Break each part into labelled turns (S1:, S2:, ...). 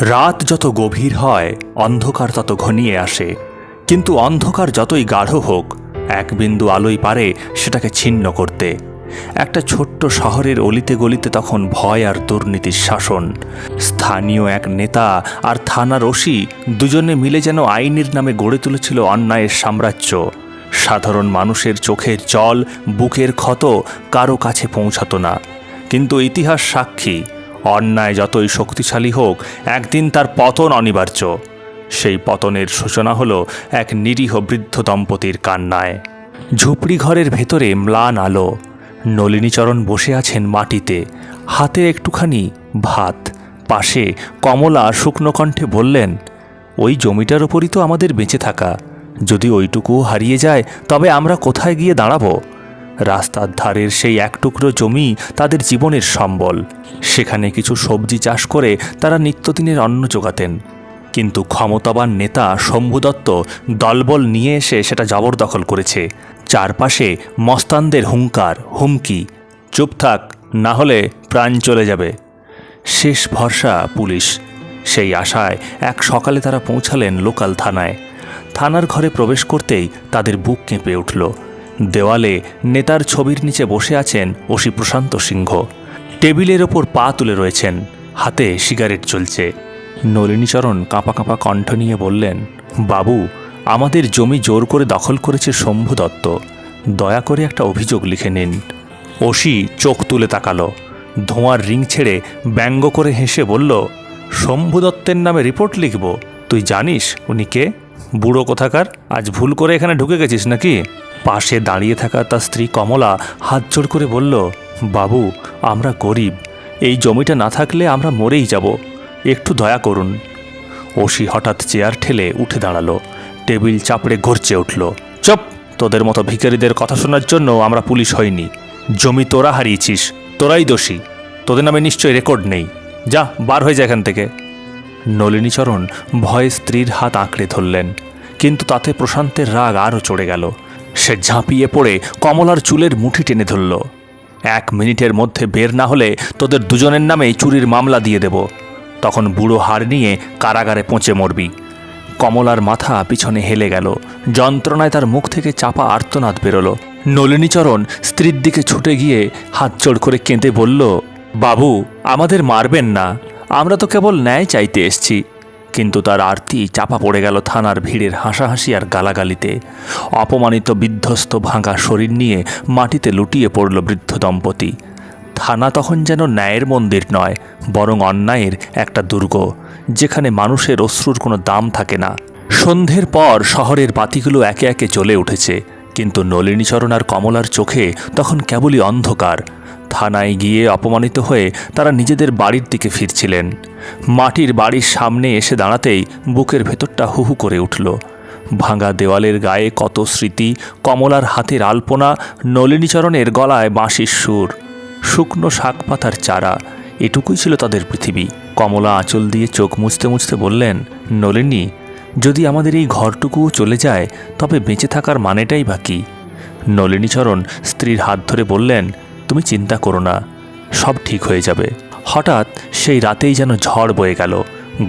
S1: রাত যত গভীর হয়, অন্ধকার তত ঘনিয়ে আসে। কিন্তু অন্ধকার যতই গাঢ় হোক, এক বিন্দু আলোই পারে সেটাকে ছিন্ন করতে। একটা ছোট্ট শহরের অলিতে গলিতে তখন ভয় আর দুর্নীতির শাসন। স্থানীয় এক নেতা আর থানার ওসি দুজনে মিলে যেন আইনের নামে গড়ে তুলেছিল অন্যায়ের সাম্রাজ্য। সাধারণ মানুষের চোখের জল, বুকের ক্ষত কারও কাছে পৌঁছাতো না। কিন্তু ইতিহাস সাক্ষী অন্যায় যতই শক্তিশালী হোক, একদিন তার পতন অনিবার্য। সেই পতনের সূচনা হলো এক নিরীহ বৃদ্ধ দম্পতির কান্নায়। ঝুপড়ি ঘরের ভেতরে ম্লান আলো। নলিনীচরণ বসে আছেন মাটিতে। হাতে একটুখানি ভাত। পাশে কমলা শুকনো কণ্ঠে বললেন, ওই জমিটার ওপরই তো আমাদের বেঁচে থাকা। যদি ওইটুকুও হারিয়ে যায়, তবে আমরা কোথায় গিয়ে দাঁড়াবো? রাস্তার ধারের সেই এক টুকরো জমি তাদের জীবনের সম্বল। সেখানে কিছু সবজি চাষ করে তারা নিত্যদিনের অন্ন যোগাতেন। কিন্তু ক্ষমতাবান নেতা শম্ভু দত্ত দলবল নিয়ে এসে সেটা জবরদখল করেছে। চারপাশে মস্তানদের হুঙ্কার, হুমকি, চুপ থাক, না হলে প্রাণ চলে যাবে। শেষ ভরসা পুলিশ। সেই আশায় এক সকালে তারা পৌঁছালেন লোকাল থানায়। থানার ঘরে প্রবেশ করতেই তাদের বুক কেঁপে উঠল। দেওয়ালে নেতার ছবির নিচে বসে আছেন ওসি প্রশান্ত সিংহ। টেবিলের ওপর পা তুলে রয়েছেন, হাতে সিগারেট চলছে। নলিনীচরণ কাঁপা কাঁপা কণ্ঠ নিয়ে বললেন, বাবু, আমাদের জমি জোর করে দখল করেছে শম্ভু দত্ত। দয়া করে একটা অভিযোগ লিখে নিন। ওসি চোখ তুলে তাকালো। ধোঁয়ার রিং ছেড়ে ব্যঙ্গ করে হেসে বলল, শম্ভু দত্তের নামে রিপোর্ট লিখব। তুই জানিস উনি কে? বুড়ো কোথাকার? আজ ভুল করে এখানে ঢুকে গেছিস নাকি? পাশে দাঁড়িয়ে থাকা তার স্ত্রী কমলা হাত জোড় করে বলল, বাবু, আমরা গরিব। এই জমিটা না থাকলে আমরা মরেই যাব। একটু দয়া করুন। ওসি হঠাৎ চেয়ার ঠেলে উঠে দাঁড়াল। টেবিল চাপড়ে গড়চে উঠল। চপ! তোদের মতো ভিখারিদের কথা শোনার জন্য আমরা পুলিশ হইনি। জমি তোরা হারিয়েছিস, তোরাই দোষী। তোদের নামে নিশ্চয়ই রেকর্ড নেই। যা, বার হয়ে যায় এখান থেকে। নলিনীচরণ ভয়ে স্ত্রীর হাত আঁকড়ে ধরলেন। কিন্তু তাতে প্রশান্তের রাগ আরও চড়ে গেল। সে ঝাঁপিয়ে পড়ে কমলার চুলের মুঠি টেনে ধরল। এক মিনিটের মধ্যে বের না হলে তোদের দুজনের নামেই চুরির মামলা দিয়ে দেব। তখন বুড়ো হাড় নিয়ে কারাগারে পৌঁছে মরবি। কমলার মাথা পিছনে হেলে গেল। যন্ত্রণায় তার মুখ থেকে চাপা আর্তনাদ বেরোলো। নলিনীচরণ স্ত্রীর দিকে ছুটে গিয়ে হাত জোড় করে কেঁদে বলল, বাবু, আমাদের মারবেন না। আমরা তো কেবল ন্যায় চাইতে এসছি। কিন্তু তার আরতি চাপা পড়ে গেল থানার ভিড়ের হাসাহাসি আর গালাগালিতে। অপমানিত বিধ্বস্ত ভাঙা শরীর নিয়ে মাটিতে লুটিয়ে পড়ল বৃদ্ধ দম্পতি। থানা তখন যেন ন্যায়ের মন্দির নয়, বরং অন্যায়ের একটা দুর্গ, যেখানে মানুষের অশ্রুর কোনো দাম থাকে না। সন্ধ্যের পর শহরের বাতিগুলো একে একে জ্বলে উঠেছে, কিন্তু নলিনীচরণ আর কমলার চোখে তখন কেবলই অন্ধকার। থানায় গিয়ে অপমানিত হয়ে তারা নিজেদের বাড়ির দিকে ফিরছিলেন। মাটির বাড়ির সামনে এসে দাঁড়াতেই বুকের ভেতরটা হুহু করে উঠল। ভাঙা দেওয়ালের গায়ে কত স্মৃতি, কমলার হাতের আলপনা, নলিনীচরণের গলায় বাঁশির সুর। শুকনো শাক পাতার চারা, এটুকুই ছিল তাদের পৃথিবী। কমলা আঁচল দিয়ে চোখ মুছতে মুছতে বললেন, নলিনী, যদি আমাদের এই ঘরটুকুও চলে যায়, তবে বেঁচে থাকার মানেটাই বাকি নলিনীচরণ স্ত্রীর হাত ধরে বললেন তুমি চিন্তা করো না, সব ঠিক হয়ে যাবে। হঠাৎ সেই রাতেই যেন ঝড় বয়ে গেল।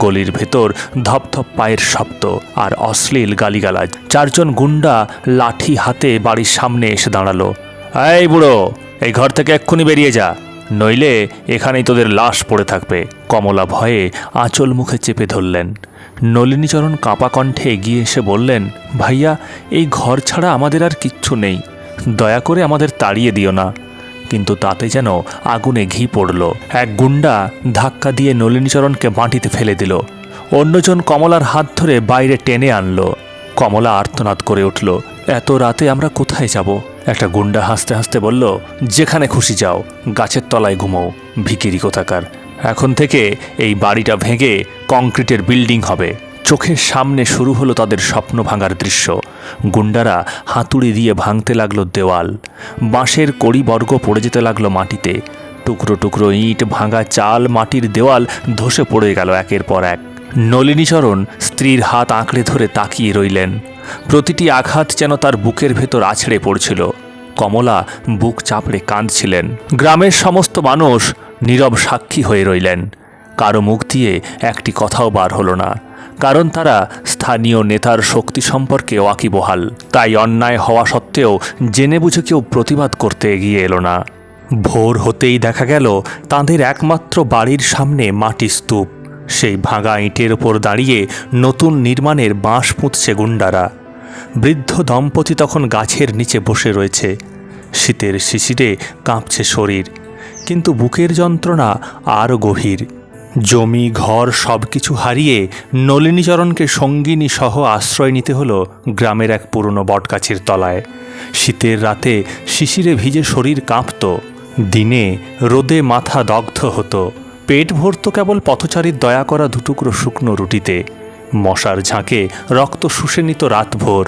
S1: গলির ভেতর ধপধপ পায়ের শব্দ আর অশ্লীল গালিগালাজ। চারজন গুন্ডা লাঠি হাতে বাড়ির সামনে এসে দাঁড়াল। এই বুড়ো, এই ঘর থেকে এক্ষুনি বেরিয়ে যা, নইলে এখানেই তোদের লাশ পড়ে থাকবে। কমলা ভয়ে আঁচল মুখে চেপে ধরলেন। নলিনীচরণ কাঁপা কণ্ঠে এগিয়ে এসে বললেন, ভাইয়া, এই ঘর ছাড়া আমাদের আর কিচ্ছু নেই। দয়া করে আমাদের তাড়িয়ে দিও না। কিন্তু তাতে যেন আগুনে ঘি পড়ল। এক গুন্ডা ধাক্কা দিয়ে নলিনীচরণকে মাটিতে ফেলে দিল। অন্যজন কমলার হাত ধরে বাইরে টেনে আনলো। কমলা আর্তনাদ করে উঠল, এত রাতে আমরা কোথায় যাব? একটা গুন্ডা হাসতে হাসতে বলল, যেখানে খুশি যাও, গাছের তলায় ঘুমো, ভিকিরি কোথাকার। এখন থেকে এই বাড়িটা ভেঙে কংক্রিটের বিল্ডিং হবে। চোখের সামনে শুরু হলো তাদের স্বপ্ন ভাঙার দৃশ্য। গুন্ডারা হাতুড়ি দিয়ে ভাঙতে লাগল দেওয়াল। বাঁশের কড়িবর্গ পড়ে যেতে লাগল মাটিতে। টুকরো টুকরো ইট ভাঙা চাল মাটির দেওয়াল ধসে পড়ে গেল একের পর এক। নলিনীচরণ স্ত্রীর হাত আঁকড়ে ধরে তাকিয়ে রইলেন। প্রতিটি আঘাত যেন তার বুকের ভেতর আছড়ে পড়ছিল। কমলা বুক চাপড়ে কাঁদছিলেন। গ্রামের সমস্ত মানুষ নীরব সাক্ষী হয়ে রইলেন। কারও মুখ দিয়ে একটি কথাও বার হলো না। কারণ তারা স্থানীয় নেতার শক্তি সম্পর্কে ওয়াকিবহাল। তাই অন্যায় হওয়া সত্ত্বেও জেনে বুঝে কেউ প্রতিবাদ করতে এগিয়ে এলো না। ভোর হতেই দেখা গেল, তাঁদের একমাত্র বাড়ির সামনে মাটি স্তূপ। সেই ভাঙা ইটের ওপর দাঁড়িয়ে নতুন নির্মাণের বাঁশ পুঁতছে গুন্ডারা বৃদ্ধ দম্পতি তখন গাছের নিচে বসে রয়েছে। শীতের শিশিরে কাঁপছে শরীর, কিন্তু বুকের যন্ত্রণা আরও গভীর। জমি, ঘর সব কিছু হারিয়ে নলিনীচরণকে সঙ্গিনী সহ আশ্রয় নিতে হলো গ্রামের এক পুরনো বটগাছের তলায়। শীতের রাতে শিশিরে ভিজে শরীর কাঁপত, দিনে রোদে মাথা দগ্ধ হতো। পেট ভরত কেবল পথচারীর দয়া করা দুটুকরো শুকনো রুটিতে। মশার ঝাঁকে রক্ত শুষে নিত রাতভোর।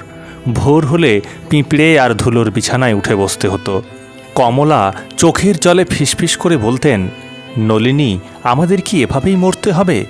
S1: ভোর হলে পিঁপড়ে আর ধুলোর বিছানায় উঠে বসতে হতো। কমলা চোখের জলে ফিসফিস করে বলতেন নলিনী, আমাদের কি এভাবেই মরতে হবে?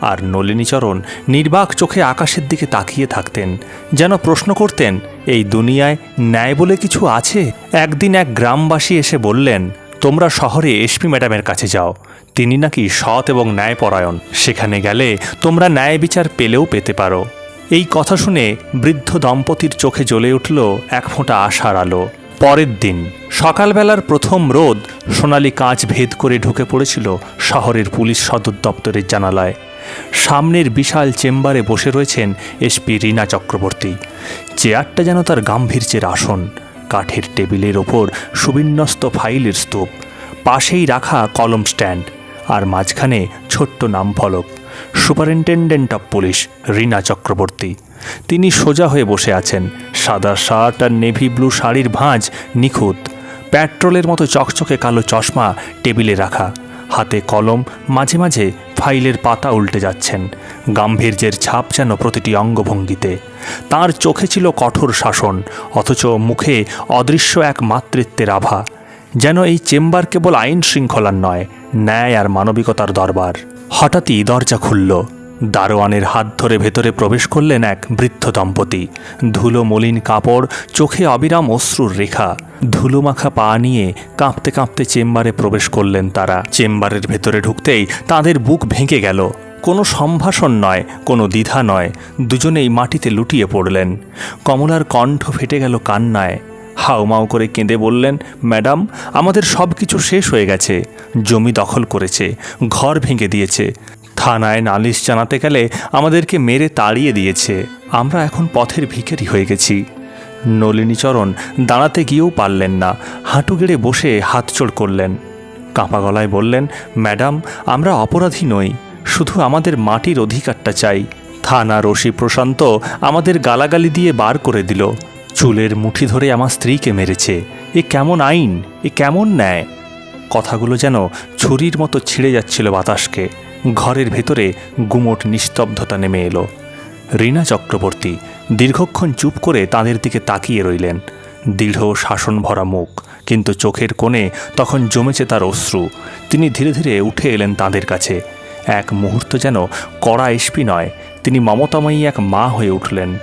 S1: আর নলিনীচরণ নির্বাক চোখে আকাশের দিকে তাকিয়ে থাকতেন, যেন প্রশ্ন করতেন, এই দুনিয়ায় ন্যায় বলে কিছু আছে? একদিন এক গ্রামবাসী এসে বললেন, তোমরা শহরে এসপি ম্যাডামের কাছে যাও, তিনি নাকি সৎ এবং ন্যায়পরায়ণ, সেখানে গেলে তোমরা ন্যায় বিচার পেলেও পেতে পারো। এই কথা শুনে বৃদ্ধ দম্পতির চোখে জ্বলে উঠল এক ফোঁটা আশার আলো। পরের দিন, সকালবেলার প্রথম রোদ সোনালি কাঁচ ভেদ করে ঢুকে পড়েছিল শহরের পুলিশ সদর দপ্তরের জানালায়। সামনের বিশাল চেম্বারে বসে রয়েছেন এসপি রীনা চক্রবর্তী। চেয়ারটা যেন তার গাম্ভীর্যের আসন, কাঠের টেবিলের ওপর সুবিন্যস্ত ফাইলের স্তূপ, পাশেই রাখা কলম স্ট্যান্ড, আর মাঝখানে ছোট্ট নাম ফলক superintendent of police Rina Chakraborty. তিনি সোজা হয়ে বসে আছেন। সাদা শার্ট আর নেভি ব্লু শাড়ির ভাঁজ নিখুঁত। পেট্রোলের মতো চকচকে কালো চশমা টেবিলে রাখা। হাতে কলম, মাঝে মাঝে ফাইলের পাতা উল্টে যাচ্ছেন। গাম্ভীর্যের ছাপ যেন প্রতিটি অঙ্গভঙ্গিতে। তার চোখে ছিল কঠোর শাসন, অথচ মুখে অদৃশ্য এক মাতৃত্বের আভা। যেন এই চেম্বার কেবল আইন শৃঙ্খলার নয়, ন্যায় আর মানবিকতার দরবার। হঠাৎই দরজা খুলল। দারোয়ানের হাত ধরে ভেতরে প্রবেশ করলেন এক বৃদ্ধ দম্পতি। ধুলো মলিন কাপড়, চোখে অবিরাম অশ্রুর রেখা। ধুলোমাখা পা নিয়ে কাঁপতে কাঁপতে চেম্বারে প্রবেশ করলেন তারা। চেম্বারের ভেতরে ঢুকতেই তাদের বুক ভেঙে গেল। কোনো সম্ভাষণ নয়, কোনো দ্বিধা নয়। দুজনেই মাটিতে লুটিয়ে পড়লেন। কমলার কণ্ঠ ফেটে গেল কান্নায়। হাউমাউ করে কেঁদে বললেন, ম্যাডাম, আমাদের সব কিছু শেষ হয়ে গেছে। জমি দখল করেছে, ঘর ভেঙে দিয়েছে। থানায় নালিশ জানাতে গেলে আমাদেরকে মেরে তাড়িয়ে দিয়েছে। আমরা এখন পথের ভিখারি হয়ে গেছি। নলিনীচরণ দাঁড়াতে গিয়েও পারলেন না। হাঁটু গেড়ে বসে হাতচোড় করলেন। কাঁপা গলায় বললেন, ম্যাডাম, আমরা অপরাধী নই। শুধু আমাদের মাটির অধিকারটা চাই। থানা রশি প্রশান্ত আমাদের গালাগালি দিয়ে বার করে দিল। চুলের মুঠি ধরে আমার স্ত্রীকে মেরেছে। এ কেমন আইন? এ কেমন ন্যায়? কথাগুলো যেন ছুরির মতো ছিঁড়ে যাচ্ছিল বাতাসকে। ঘরের ভেতরে গুমোট নিস্তব্ধতা নেমে এলো। রীনা চক্রবর্তী দীর্ঘক্ষণ চুপ করে তাদের দিকে তাকিয়ে রইলেন। দৃঢ় শাসন ভরা মুখ, কিন্তু চোখের কোণে তখন জমেছে তার অশ্রু। তিনি ধীরে ধীরে উঠে এলেন তাদের কাছে। এক মুহূর্ত যেন কড়া এসপি নয়, তিনি মমতাময়ী এক মা হয়ে উঠলেন।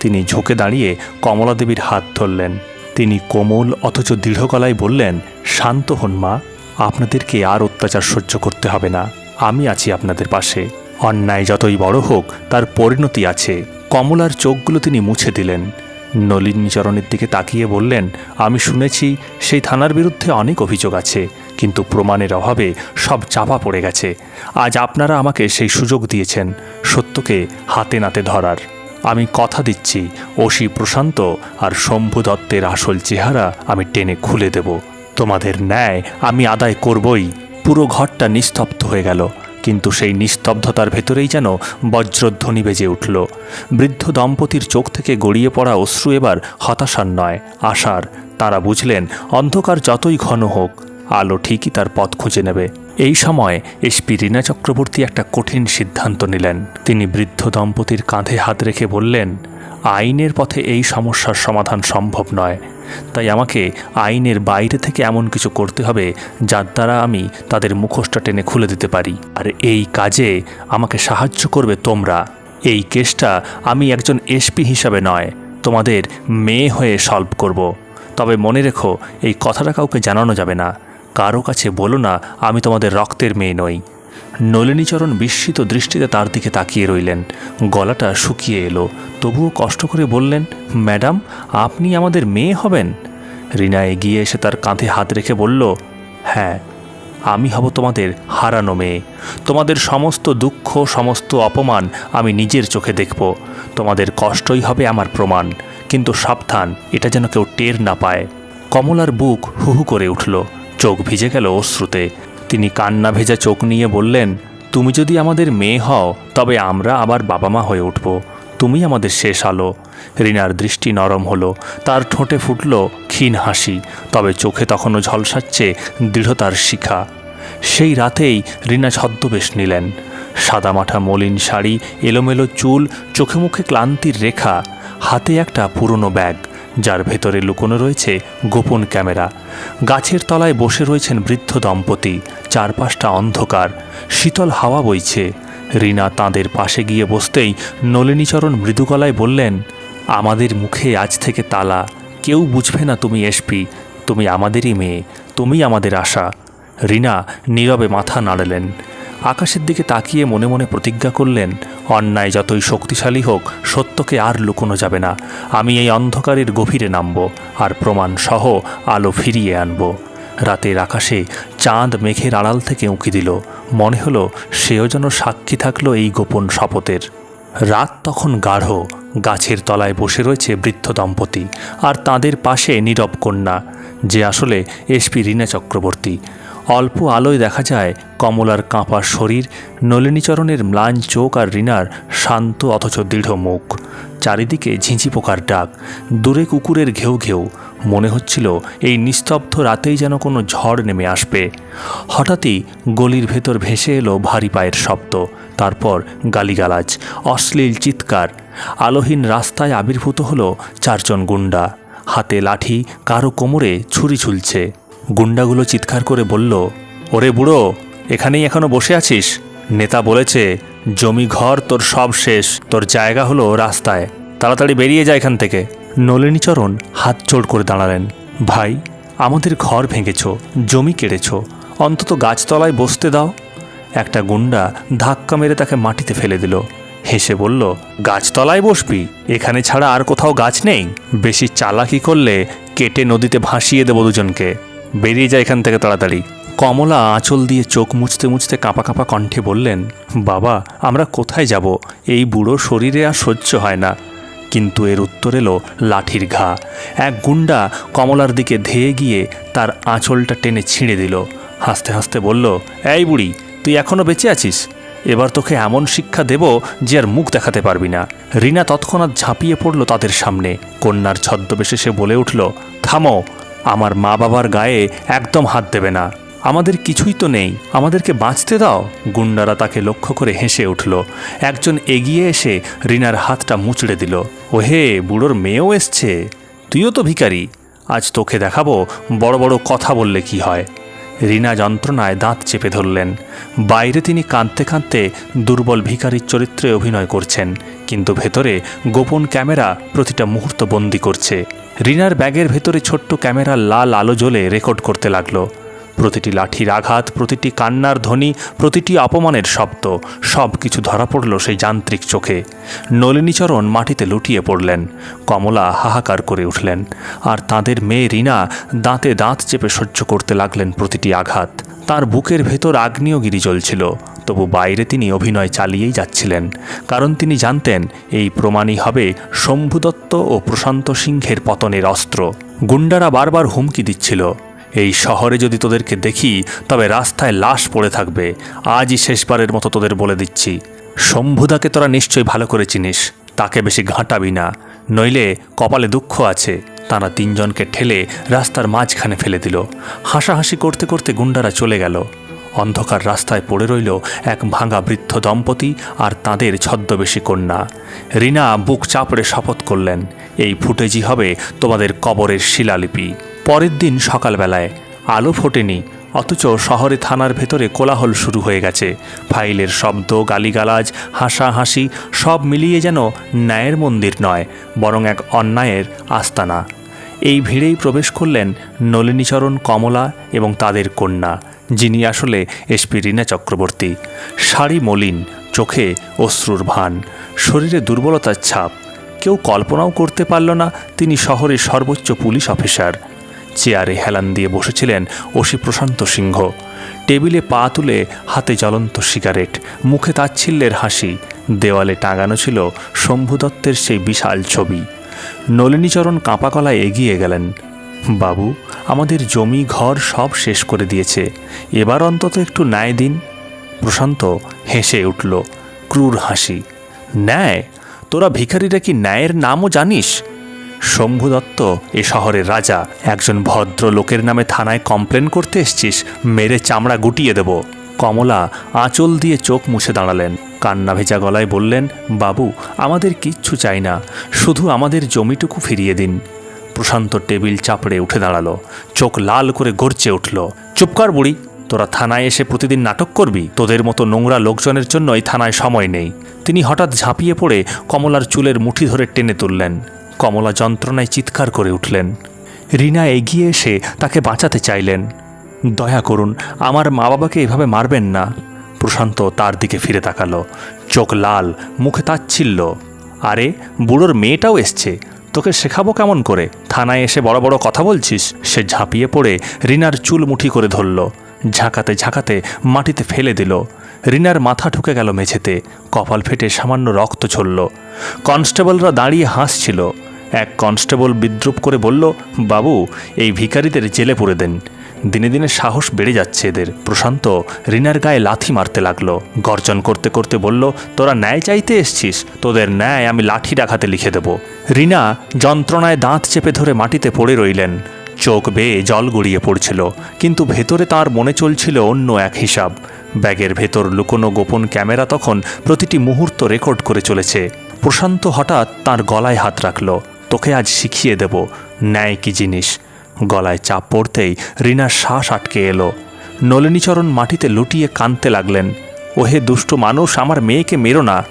S1: তিনি ঝুঁকে দাঁড়িয়ে কমলা দেবীর হাত ধরলেন। তিনি কোমল অথচ দৃঢ় গলায় বললেন, শান্ত হন মা, আপনাদেরকে আর অত্যাচার সহ্য করতে হবে না। আমি আছি আপনাদের পাশে। অন্যায় যতই বড় হোক, তার পরিণতি আছে। কমলার চোখগুলো তিনি মুছে দিলেন। নলিনীচরণের দিকে তাকিয়ে বললেন, আমি শুনেছি সেই থানার বিরুদ্ধে অনেক অভিযোগ আছে, কিন্তু প্রমাণের অভাবে সব চাপা পড়ে গেছে। আজ আপনারা আমাকে সেই সুযোগ দিয়েছেন, সত্যকে হাতে নাতে ধরার। আমি কথা দিচ্ছি। ওসি প্রশান্ত আর শম্ভু দত্তের আসল চেহারা আমি টেনে খুলে দেব। তোমাদের ন্যায় আমি আদায় করবই। পুরো ঘরটা নিস্তব্ধ হয়ে গেল। কিন্তু সেই নিস্তব্ধতার ভেতরেই যেন বজ্রধ্বনি বেজে উঠল। বৃদ্ধ দম্পতির চোখ থেকে গড়িয়ে পড়া অশ্রু এবার হতাশার নয়, আশার। তারা বুঝলেন, অন্ধকার যতই ঘন হোক, আলো ঠিকই তার পথ খুঁজে নেবে। এই সময় এসপি রীনা চক্রবর্তী একটা কঠিন সিদ্ধান্ত নিলেন। তিনি বৃদ্ধ দম্পতির কাঁধে হাত রেখে বললেন, আইনের পথে এই সমস্যার সমাধান সম্ভব নয়। তাই আমাকে আইনের বাইরে থেকে এমন কিছু করতে হবে যার দ্বারা আমি তাদের মুখোশটা টেনে খুলে দিতে পারি। আর এই কাজে আমাকে সাহায্য করবে তোমরা। এই কেসটা আমি একজন এসপি হিসাবে নয়, তোমাদের মেয়ে হয়ে সলভ করব। তবে মনে রেখো, এই কথাটা কাউকে জানানো যাবে না। কারও কাছে বলো না, আমি তোমাদের রক্তের মেয়ে নই। নলিনীচরণ বিস্মিত দৃষ্টিতে তার দিকে তাকিয়ে রইলেন। গলাটা শুকিয়ে এলো। তবুও কষ্ট করে বললেন, ম্যাডাম, আপনি আমাদের মেয়ে হবেন? রিনা এগিয়ে এসে তার কাঁধে হাত রেখে বলল হ্যাঁ আমি হব তোমাদের হারানো মেয়ে। তোমাদের সমস্ত দুঃখ, সমস্ত অপমান আমি নিজের চোখে দেখব। তোমাদের কষ্টই হবে আমার প্রমাণ। কিন্তু সাবধান, এটা যেন কেউ টের না পায়। কমলার বুক হুহু করে উঠল। চোখ ভিজে গেল অশ্রুতে। তিনি কান্না ভেজা চোখ নিয়ে বললেন, তুমি যদি আমাদের মেয়ে হও, তবে আমরা আবার বাবা মা হয়ে উঠব। তুমি আমাদের শেষ আলো। রিনার দৃষ্টি নরম হলো, তার ঠোঁটে ফুটল ক্ষীণ হাসি, তবে চোখে তখনও ঝলসাচ্ছে দৃঢ়তার শিখা। সেই রাতেই রিনা ছদ্মবেশ নিলেন। সাদামাঠা মলিন শাড়ি, এলোমেলো চুল, চোখে মুখে ক্লান্তির রেখা, হাতে একটা পুরনো ব্যাগ। যার ভেতরে লুকোনো রয়েছে গোপন ক্যামেরা। গাছের তলায় বসে রয়েছেন বৃদ্ধ দম্পতি। চারপাশটা অন্ধকার। শীতল হাওয়া বইছে। রিনা তাঁদের পাশে গিয়ে বসতেই নলিনীচরণ মৃদু গলায় বললেন, আমাদের মুখে আজ থেকে তালা। কেউ বুঝবে না তুমি এসপি তুমি আমাদেরই মেয়ে। তুমি আমাদের আশা। রিনা নীরবে মাথা নাড়লেন। আকাশের দিকে তাকিয়ে মনে মনে প্রতিজ্ঞা করলেন, অন্যায় যতই শক্তিশালী হোক, সত্যকে আর লুকোনো যাবে না। আমি এই অন্ধকারের গভীরে নামব আর প্রমাণ সহ আলো ফিরিয়ে আনব। রাতের আকাশে চাঁদ মেঘের আড়াল থেকে উঁকি দিল। মনে হলো সেও যেন সাক্ষী থাকল এই গোপন শপথের। রাত তখন গাঢ়, গাছের তলায় বসে রয়েছে বৃদ্ধ দম্পতি, আর তাদের পাশে নীরব কন্যা, যে আসলে এসপি রীনা চক্রবর্তী। অল্প আলোয় দেখা যায় কমলার কাঁপা শরীর, নলিনীচরণের ম্লান চোখ আর রিনার শান্ত অথচ দৃঢ় মুখ। চারিদিকে ঝিঁঝি পোকার ডাক, দূরে কুকুরের ঘেউ ঘেউ। মনে হচ্ছিল এই নিস্তব্ধ রাতেই যেন কোনো ঝড় নেমে আসবে। হঠাৎই গলির ভেতর ভেসে এলো ভারী পায়ের শব্দ, তারপর গালিগালাজ, অশ্লীল চিৎকার। আলোহীন রাস্তায় আবির্ভূত হলো চারজন গুন্ডা। হাতে লাঠি, কারও কোমরে ছুরি ঝুলছে। গুন্ডাগুলো চিৎকার করে বলল, ওরে বুড়ো, এখানেই এখনও বসে আছিস? নেতা বলেছে, জমি ঘর তোর সব শেষ, তোর জায়গা হলো রাস্তায়। তাড়াতাড়ি বেরিয়ে যায় এখান থেকে। নলিনীচরণ হাত জোড় করে দাঁড়ালেন, ভাই, আমাদের ঘর ভেঙেছ, জমি কেড়েছ, অন্তত গাছতলায় বসতে দাও। একটা গুন্ডা ধাক্কা মেরে তাকে মাটিতে ফেলে দিল। হেসে বলল, গাছতলায় বসবি? এখানে ছাড়া আর কোথাও গাছ নেই? বেশি চালাকি করলে কেটে নদীতে ভাসিয়ে দেবো দুজনকে। বেরিয়ে যায় এখান থেকে তাড়াতাড়ি। কমলা আঁচল দিয়ে চোখ মুছতে মুছতে কাঁপা কাঁপা কণ্ঠে বললেন, বাবা, আমরা কোথায় যাব? এই বুড়ো শরীরে আর সহ্য হয় না। কিন্তু এর উত্তর এলো লাঠির ঘা। এক গুন্ডা কমলার দিকে ধেয়ে গিয়ে তার আঁচলটা টেনে ছিঁড়ে দিল। হাসতে হাসতে বলল, এই বুড়ি, তুই এখনও বেঁচে আছিস? এবার তোকে এমন শিক্ষা দেব যে আর মুখ দেখাতে পারবি না। রিনা তৎক্ষণাৎ ঝাঁপিয়ে পড়ল তাদের সামনে। কন্যার ছদ্মবেশে সে বলে উঠল, থামো আমার মা বাবার গায়ে একদম হাত দেবে না। আমাদের কিছুই তো নেই। আমাদেরকে বাঁচতে দাও। গুন্ডারা তাকে লক্ষ্য করে হেসে উঠল। একজন এগিয়ে এসে রিনার হাতটা মুচড়ে দিল। ওহে, বুড়োর মেয়েও এসছে। তুইও তো ভিখারি। আজ তোকে দেখাবো বড় বড় কথা বললে কি হয়। রিনা যন্ত্রণায় দাঁত চেপে ধরলেন। বাইরে তিনি কাঁদতে কাঁদতে দুর্বল ভিখারির চরিত্রে অভিনয় করছেন, কিন্তু ভেতরে গোপন ক্যামেরা প্রতিটা মুহূর্ত বন্দি করছে। রিনার ব্যাগের ভেতরে ছোট্ট ক্যামেরা লাল আলো জ্বলে রেকর্ড করতে লাগল। প্রতিটি লাঠির আঘাত, প্রতিটি কান্নার ধ্বনি, প্রতিটি অপমানের শব্দ, সব কিছু ধরা পড়ল সেই যান্ত্রিক চোখে। নলিনীচরণ মাটিতে লুটিয়ে পড়লেন। কমলা হাহাকার করে উঠলেন। আর তাদের মেয়ে রিনা দাঁতে দাঁত চেপে সহ্য করতে লাগলেন প্রতিটি আঘাত। তার বুকের ভেতর আগ্নেয়গিরি জ্বলছিল। তবু বাইরে তিনি অভিনয় চালিয়েই যাচ্ছিলেন। কারণ তিনি জানতেন, এই প্রমাণই হবে শম্ভুদত্ত ও প্রশান্ত সিংহের পতনের অস্ত্র। গুন্ডারা বারবার হুমকি দিচ্ছিল। এই শহরে যদি তোদেরকে দেখি, তবে রাস্তায় লাশ পড়ে থাকবে। আজই শেষবারের মতো তোদের বলে দিচ্ছি। শম্ভুদাকে তোরা নিশ্চয়ই ভালো করে চিনিস। তাকে বেশি ঘাঁটাবি না। নইলে কপালে দুঃখ আছে। তারা তিনজনকে ঠেলে রাস্তার মাঝখানে ফেলে দিল। হাসাহাসি করতে করতে গুন্ডারা চলে গেল। অন্ধকার রাস্তায় পড়ে রইল এক ভাঙা বৃদ্ধ দম্পতি আর তাদের ছদ্মবেশী কন্যা। রিনা বুক চাপড়ে শপথ করলেন, এই ফুটেজই হবে তোমাদের কবরের শিলালিপি। পরের দিন সকালবেলায়। আলো ফোটেনি, অথচ শহরে থানার ভেতরে কোলাহল শুরু হয়ে গেছে। ফাইলের শব্দ, গালিগালাজ, হাসাহাসি সব মিলিয়ে যেন ন্যায়ের মন্দির নয়, বরং এক অন্যায়ের আস্তানা। এই ভিড়েই প্রবেশ করলেন নলিনীচরণ কমলা এবং তাদের কন্যা, যিনি আসলে এসপি রীনা চক্রবর্তী। শাড়ি মলিন, চোখে অশ্রুর ভান, শরীরে দুর্বলতার ছাপ। কেউ কল্পনাও করতে পারল না তিনি শহরের সর্বোচ্চ পুলিশ অফিসার। চেয়ারে হেলান দিয়ে বসেছিলেন অসি প্রশান্ত সিংহ। টেবিলে পা তুলে হাতে জ্বলন্ত সিগারেট, মুখে তাচ্ছিল্যের হাসি, দেওয়ালে টাঙানো ছিল শম্ভু দত্তের সেই বিশাল ছবি। নলিনীচরণ কাঁপা গলায় এগিয়ে গেলেন। বাবু, আমাদের জমি, ঘর সব শেষ করে দিয়েছে। এবার অন্তত একটু ন্যায় দিন। প্রশান্ত হেসে উঠল, ক্রূর হাসি। ন্যায়? তোরা ভিখারিরা কি ন্যায়ের নামও জানিস? শম্ভু দত্ত, এ শহরের রাজা, একজন ভদ্র লোকের নামে থানায় কমপ্লেন করতে এসছিস, মেরে চামড়া গুটিয়ে দেব। কমলা আঁচল দিয়ে চোখ মুছে দাঁড়ালেন। কান্না ভেজা গলায় বললেন, বাবু, আমাদের কিচ্ছু চাই না, শুধু আমাদের জমিটুকু ফিরিয়ে দিন। প্রশান্ত টেবিল চাপড়ে উঠে দাঁড়াল। চোখ লাল করে গর্জে উঠল, চুপ কর বুড়ি, তোরা থানায় এসে প্রতিদিন নাটক করবি, তোদের মতো নোংরা লোকজনের জন্য এই থানায় সময় নেই। তিনি হঠাৎ ঝাঁপিয়ে পড়ে কমলার চুলের মুঠি ধরে টেনে তুললেন। কমলা যন্ত্রণায় চিৎকার করে উঠলেন। রিনা এগিয়ে এসে তাকে বাঁচাতে চাইলেন। দয়া করুন, আমার মা বাবাকে এভাবে মারবেন না। প্রশান্ত তার দিকে ফিরে তাকালো। চোখ লাল, মুখে তাচ্ছিল্য। আরে, বুড়োর মেয়েটাও এসছে। তোকে শেখাবো কেমন করে? থানায় এসে বড় বড় কথা বলছিস? সে ঝাঁপিয়ে পড়ে রিনার চুল মুঠি করে ধরল। ঝাঁকাতে ঝাঁকাতে মাটিতে ফেলে দিল। রিনার মাথা ঢুকে গেল মেঝেতে। কপাল ফেটে সামান্য রক্ত ঝরল কনস্টেবলরা দাঁড়িয়ে হাসছিল। এক কনস্টেবল বিদ্রুপ করে বলল, বাবু, এই ভিখারিদের জেলে পুরে দেন। দিনে দিনে সাহস বেড়ে যাচ্ছে এদের। প্রশান্ত রিনার গায়ে লাথি মারতে লাগল। গর্জন করতে করতে বলল, তোরা ন্যায় চাইতে এসছিস, তোদের ন্যায় আমি লাঠি ডাকাতে লিখে দেব। রিনা যন্ত্রণায় দাঁত চেপে ধরে মাটিতে পড়ে রইলেন। চোখ বেয়ে জল গড়িয়ে পড়ছিল, কিন্তু ভেতরে তার মনে চলছিল অন্য এক হিসাব। ব্যাগের ভেতর লুকোনো গোপন ক্যামেরা তখন প্রতিটি মুহূর্ত রেকর্ড করে চলেছে। প্রশান্ত হঠাৎ তার গলায় হাত রাখল। তোকে আজ শিখিয়ে দেব ন্যায় কি জিনিস। গলায় চাপ পড়তেই রিনার শ্বাস আটকে এলো। নলিনীচরণ মাটিতে লুটিয়ে কাঁদতে লাগলেন। ওহে দুষ্ট মানুষ, আমার মেয়েকে মেরো না।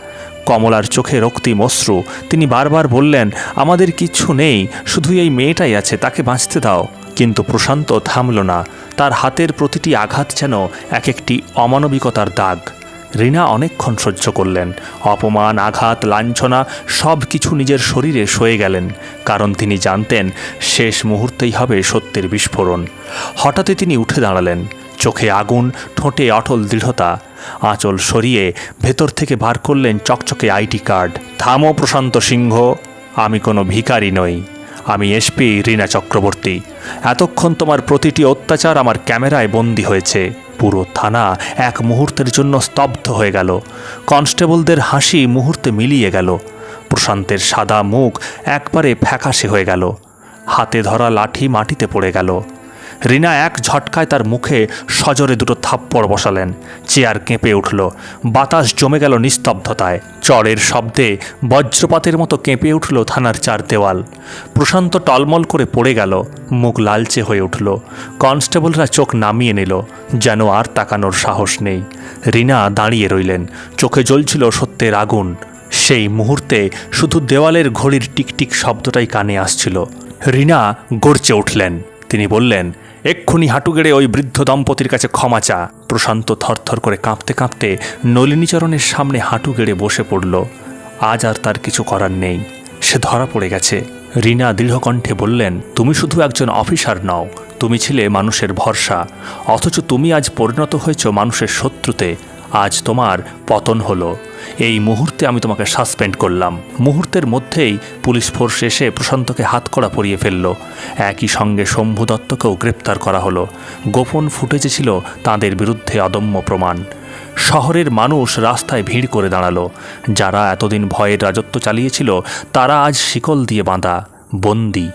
S1: কমলার চোখে রক্তি মশ্রু তিনি বারবার বললেন, আমাদের কিচ্ছু নেই, শুধু এই মেয়েটাই আছে, তাকে বাঁচতে দাও। কিন্তু প্রশান্ত থামল না। তার হাতের প্রতিটি আঘাত যেন এক একটি অমানবিকতার দাগ। রিনা অনেকক্ষণ সহ্য করলেন। অপমান, আঘাত, লাঞ্ছনা সব কিছু নিজের শরীরে সয়ে গেলেন, কারণ তিনি জানতেন শেষ মুহূর্তেই হবে সত্যের বিস্ফোরণ। হঠাৎই তিনি উঠে দাঁড়ালেন। চোখে আগুন, ঠোঁটে অটল দৃঢ়তা। আঁচল সরিয়ে ভেতর থেকে বার করলেন চকচকে আইডি কার্ড। থামো প্রশান্ত সিংহ, আমি কোনো ভিখারি নই। আমি এসপি রিনা চক্রবর্তী। এতক্ষণ তোমার প্রতিটি অত্যাচার আমার ক্যামেরায় বন্দী হয়েছে। পুরো থানা এক মুহূর্তের জন্য স্তব্ধ হয়ে গেল। কনস্টেবলদের হাসি মুহূর্তে মিলিয়ে গেল। প্রশান্তের সাদা মুখ একবারে ফ্যাকাশে হয়ে গেল। হাতে ধরা লাঠি মাটিতে পড়ে গেল। রিনা এক ঝটকায় তার মুখে সজরে দুটো থাপ্পড় বসালেন। চেয়ার কেঁপে উঠল। বাতাস জমে গেল নিস্তব্ধতায়। চড়ের শব্দে বজ্রপাতের মতো কেঁপে উঠল থানার চার দেওয়াল। প্রশান্ত টলমল করে পড়ে গেল। মুখ লালচে হয়ে উঠল। কনস্টেবলরা চোখ নামিয়ে নিল। যেন আর তাকানোর সাহস নেই। রিনা দাঁড়িয়ে রইলেন। চোখে জ্বলছিল সত্যের আগুন। সেই মুহূর্তে শুধু দেওয়ালের ঘড়ির টিকটিক শব্দটাই কানে আসছিল। রিনা গর্জে উঠলেন। তিনি বললেন এক্ষুনি হাঁটু গেড়ে ওই বৃদ্ধ দম্পতির কাছে ক্ষমা চা। প্রশান্ত থরথর করে কাঁপতে কাঁপতে নলিনীচরণের সামনে হাঁটু গেড়ে বসে পড়ল। আজ আর তার কিছু করার নেই। সে ধরা পড়ে গেছে। রিনা দৃঢ়কণ্ঠে বললেন, তুমি শুধু একজন অফিসার নও, তুমি ছিলে মানুষের ভরসা। অথচ তুমি আজ পরিণত হয়েছ মানুষের শত্রুতে। আজ তোমার পতন হলো। এই মুহূর্তে আমি তোমাকে সাসপেন্ড করলাম। মুহূর্তের মধ্যেই পুলিশ ফোর্স এসে প্রশান্তকে হাতকড়া পরিয়ে ফেলল। একই সঙ্গে শম্ভু দত্তকেও গ্রেপ্তার করা হলো। গোপন ফুটেজে ছিল তাঁদের বিরুদ্ধে অদম্য প্রমাণ। শহরের মানুষ রাস্তায় ভিড় করে দাঁড়াল। যারা এতদিন ভয়ের রাজত্ব চালিয়েছিল, তারা আজ শিকল দিয়ে বাঁধা, বন্দি।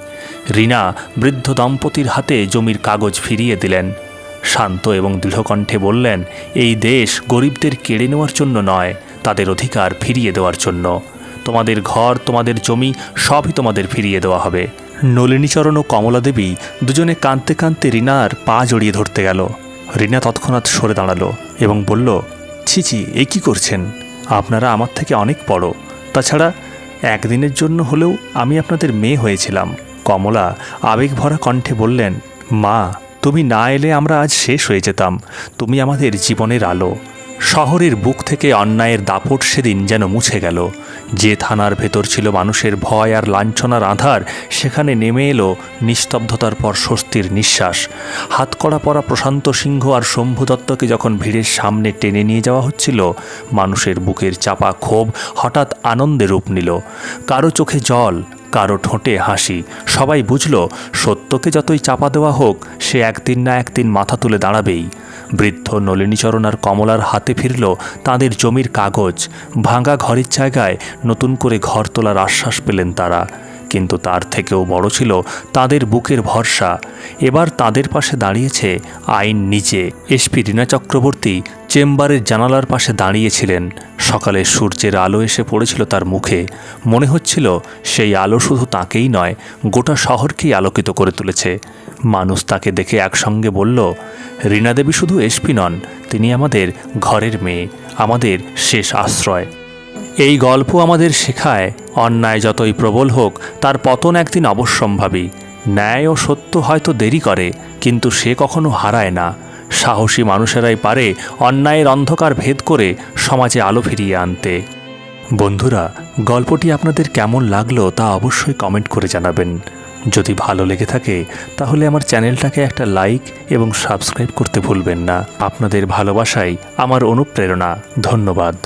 S1: রিনা বৃদ্ধ দম্পতির হাতে জমির কাগজ ফিরিয়ে দিলেন। শান্ত এবং দৃঢ়কণ্ঠে বললেন, এই দেশ গরিবদের কেড়ে নেওয়ার জন্য নয়, তাদের অধিকার ফিরিয়ে দেওয়ার জন্য। তোমাদের ঘর, তোমাদের জমি, সবই তোমাদের ফিরিয়ে দেওয়া হবে। নলিনীচরণ ও কমলা দেবী দুজনে কাঁদতে কাঁদতে রিনার পা জড়িয়ে ধরতে গেল। রিনা তৎক্ষণাৎ সরে দাঁড়াল এবং বলল, ছি এ কী করছেন? আপনারা আমার থেকে অনেক বড়। তাছাড়া একদিনের জন্য হলেও আমি আপনাদের মেয়ে হয়েছিলাম। কমলা আবেগভরা কণ্ঠে বললেন, মা তুমি না এলে আমরা আজ শেষ হয়ে যেতাম। তুমি আমাদের জীবনের আলো। শহরের বুক থেকে অন্যায়ের দাপট সেদিন যেন মুছে গেল। যে থানার ভেতর ছিল মানুষের ভয় আর লাঞ্ছনার আধার, সেখানে নেমে এলো নিস্তব্ধতার পর স্বস্তির নিঃশ্বাস। হাতকড়া পরা প্রশান্ত সিংহ আর শম্ভু দত্তকে যখন ভিড়ের সামনে টেনে নিয়ে যাওয়া হচ্ছিল, মানুষের বুকের চাপা ক্ষোভ হঠাৎ আনন্দে রূপ নিল। কারও চোখে জল কারও ঠোঁটে হাসি। সবাই বুঝল, সত্যকে যতই চাপা দেওয়া হোক, সে একদিন না একদিন মাথা তুলে দাঁড়াবেই। বৃদ্ধ নলিনীচরণ আর কমলার হাতে ফিরল তাদের জমির কাগজ। ভাঙা ঘরের জায়গায় নতুন করে ঘর তোলার আশ্বাস পেলেন তারা। কিন্তু তার থেকেও বড় ছিল তাদের বুকের ভরসা। এবার তাদের পাশে দাঁড়িয়েছে আইন নিচে এসপি রীনা চক্রবর্তী চেম্বারের জানালার পাশে দাঁড়িয়েছিলেন। সকালে সূর্যের আলো এসে পড়েছিল তার মুখে। মনে হচ্ছিল সেই আলো শুধু তাকেই নয়, গোটা শহরকেই আলোকিত করে তুলেছে। মানুষ তাকে দেখে একসঙ্গে বলল, রীনা দেবী শুধু এসপি নন, তিনি আমাদের ঘরের মেয়ে, আমাদের শেষ আশ্রয়। এই গল্প আমাদের শেখায়, অন্যায় যতই প্রবল হোক, তার পতন একদিন অবশ্যম্ভাবী। ন্যায় ও সত্য হয়তো দেরি করে, কিন্তু সে কখনো হারায় না। সাহসী মানুষেরাই পারে অন্যায়ের অন্ধকার ভেদ করে সমাজে আলো ফিরিয়ে আনতে। বন্ধুরা, গল্পটি আপনাদের কেমন লাগল তা অবশ্যই কমেন্ট করে জানাবেন। যদি ভালো লেগে থাকে, তাহলে আমার চ্যানেলটাকে একটা লাইক এবং সাবস্ক্রাইব করতে ভুলবেন না। আপনাদের ভালোবাসাই আমার অনুপ্রেরণা। ধন্যবাদ।